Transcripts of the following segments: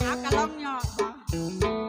เากระล่องยอกบ่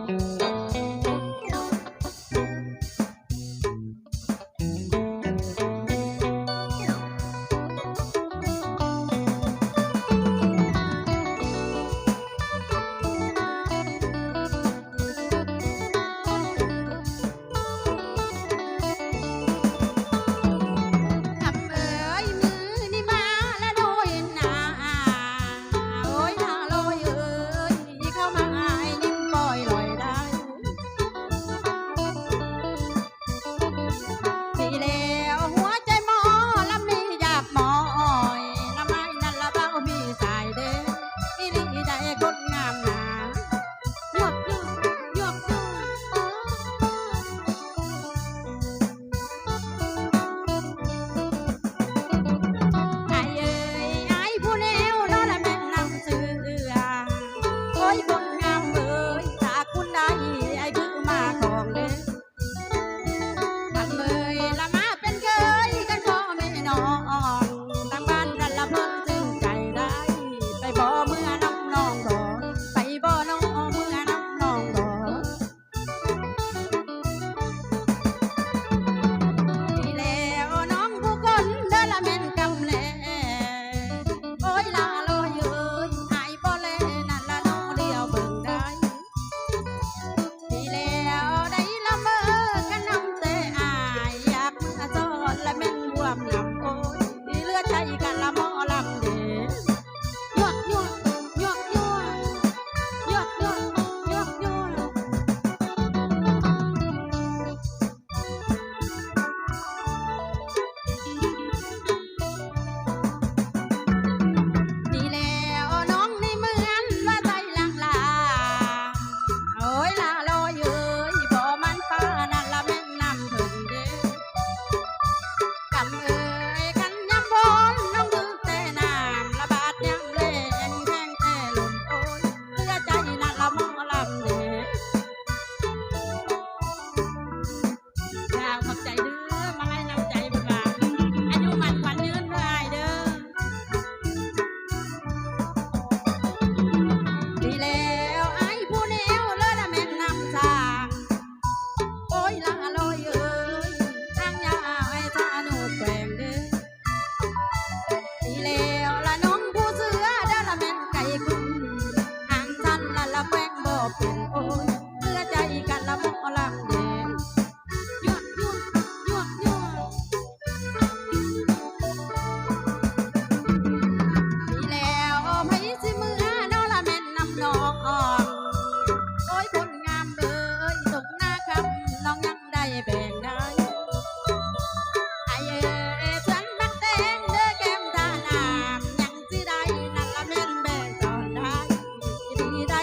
있습니다.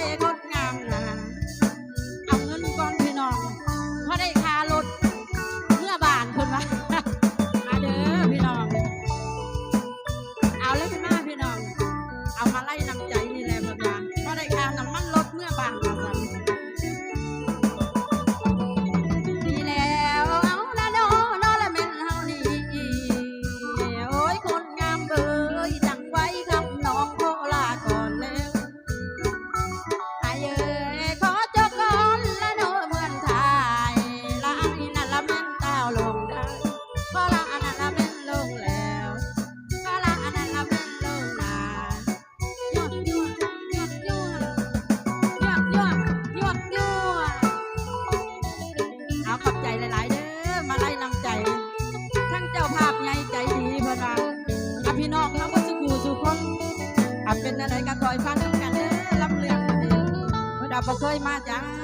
เป็นอะไรก็คอยฟังกันเด้อรับเรื่องเด้อเราบ่เคยมาจ้า